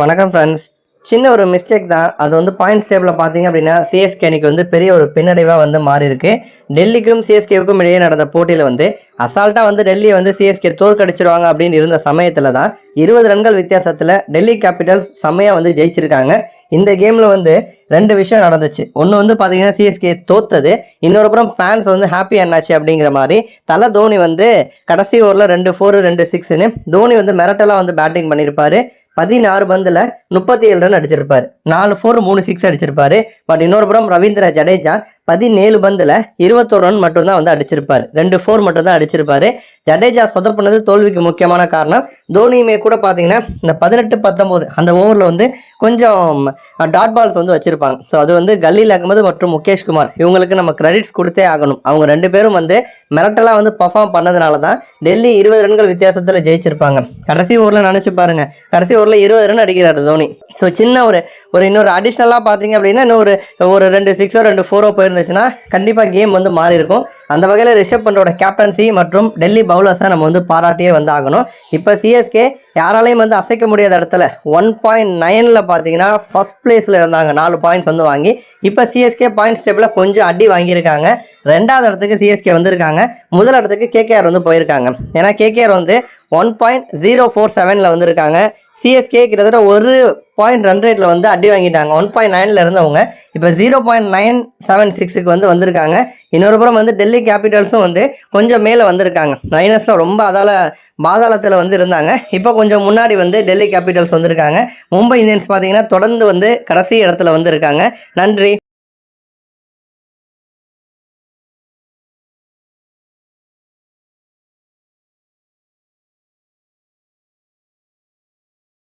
வணக்கம் ஃப்ரெண்ட்ஸ் சின்ன ஒரு மிஸ்டேக் தான். அது வந்து பாயிண்ட்ஸ் டேபிளில் பார்த்தீங்க அப்படின்னா சிஎஸ்கே அணிக்கு வந்து பெரிய ஒரு பின்னடைவாக வந்து மாறி இருக்கு டெல்லிக்கும் சிஎஸ்கேவுக்கும் இடையே நடந்த போட்டியில் வந்து அசால்ட்டாக வந்து டெல்லியை வந்து சிஎஸ்கே தோற்கடிச்சிருவாங்க அப்படின்னு இருந்த சமயத்தில் தான் இருபது ரன்கள் வித்தியாசத்தில் டெல்லி கேபிட்டல்ஸ் செம்மையாக வந்து ஜெயிச்சிருக்காங்க. இந்த கேமில் வந்து ரெண்டு விஷயம் நடந்துச்சு. ஒன்று வந்து பார்த்தீங்கன்னா சிஎஸ்கே தோத்தது. இன்னொரு புறம் ஃபேன்ஸ் வந்து ஹாப்பி என்னாச்சு அப்படிங்கிற மாதிரி தலை தோனி வந்து கடைசி ஓவரில் ரெண்டு ஃபோர் ரெண்டு சிக்ஸ்னு தோனி வந்து மிரட்டலாக வந்து பேட்டிங் பண்ணியிருப்பாரு பதினாறு பந்தில் முப்பத்தி ஏழு ரன் அடிச்சிருப்பார். நாலு ஃபோர் மூணு சிக்ஸ் அடிச்சிருப்பாரு. பட் இன்னொரு புறம் ரவீந்திர ஜடேஜா பதினேழு பந்தில் இருபத்தோரு ரன் மட்டும்தான் வந்து அடிச்சிருப்பார். ரெண்டு ஃபோர் மட்டும்தான் அடிச்சிருப்பாரு. ஜடேஜா சொதப்புனது தோல்விக்கு முக்கியமான காரணம் தோனியுமே கூட பார்த்தீங்கன்னா இந்த பதினெட்டு பத்தொம்போது அந்த ஓவரில் வந்து கொஞ்சம் டாட் பால்ஸ் வந்து வச்சுருப்பாங்க. ஸோ அது வந்து கல்லில் அகமது மற்றும் முகேஷ் குமார். இவங்களுக்கு நம்ம கிரெடிட்ஸ் கொடுத்தே ஆகணும். அவங்க ரெண்டு பேரும் வந்து மிரட்டலாக வந்து பர்ஃபார்ம் பண்ணதுனால தான் டெல்லி இருபது ரன்கள் வித்தியாசத்தில் ஜெயிச்சிருப்பாங்க. கடைசி ஓவரில் நினச்சி பாருங்க. கடைசி ஓவரில் இருபது ரன் அடிக்கிறார் தோனி. ஸோ சின்ன ஒரு ஒரு இன்னொரு அடிஷ்னலாக பார்த்தீங்க அப்படின்னா இன்னும் ஒரு ஒரு ரெண்டு சிக்ஸோ ரெண்டு ஃபோரோ போயிருந்துச்சுன்னா கண்டிப்பாக கேம் வந்து மாறி இருக்கும் அந்த வகையில் ரிஷப் பண்டோட கேப்டன்சி மற்றும் டெல்லி பவுலர்ஸை நம்ம வந்து பாராட்டியே வந்து ஆகணும். இப்போ சிஎஸ்கே யாராலையும் வந்து அசைக்க முடியாத இடத்துல ஒன் பாயிண்ட் நைனில் பார்த்தீங்கன்னா ஃபர்ஸ்ட் பிளேஸில் இருந்தாங்க. நாலு பாயிண்ட்ஸ் வந்து வாங்கி இப்போ சிஎஸ்கே பாயிண்ட்ஸ் டேபிளில் கொஞ்சம் அடி வாங்கியிருக்காங்க. ரெண்டாவது இடத்துக்கு சிஎஸ்கே வந்திருக்காங்க. முதல் இடத்துக்கு கேகேஆர் வந்து போயிருக்காங்க. ஏன்னா கேகேஆர் வந்து ஒன் பாயிண்ட் ஜீரோ ஃபோர் செவனில் வந்திருக்காங்க. சிஎஸ்கே கிட்டத்தட்ட ஒரு பாயிண்ட் ரன் ரேட்டில் வந்து அடி வாங்கிட்டாங்க. ஒன் பாயிண்ட் நைனில் இருந்தவங்க இப்போ ஜீரோ பாயிண்ட் நைன் செவன் சிக்ஸுக்கு வந்து வந்திருக்காங்க. இன்னொரு புறம் வந்து டெல்லி கேபிட்டல்ஸும் வந்து கொஞ்சம் மேலே வந்திருக்காங்க. மைனஸில் ரொம்ப அதால் பாதாளத்தில் வந்து இருந்தாங்க. இப்போ கொஞ்சம் முன்னாடி வந்து டெல்லி கேபிட்டல்ஸ் வந்திருக்காங்க. மும்பை இந்தியன்ஸ் பார்த்தீங்கன்னா தொடர்ந்து வந்து கடைசி இடத்துல வந்திருக்காங்க. நன்றி.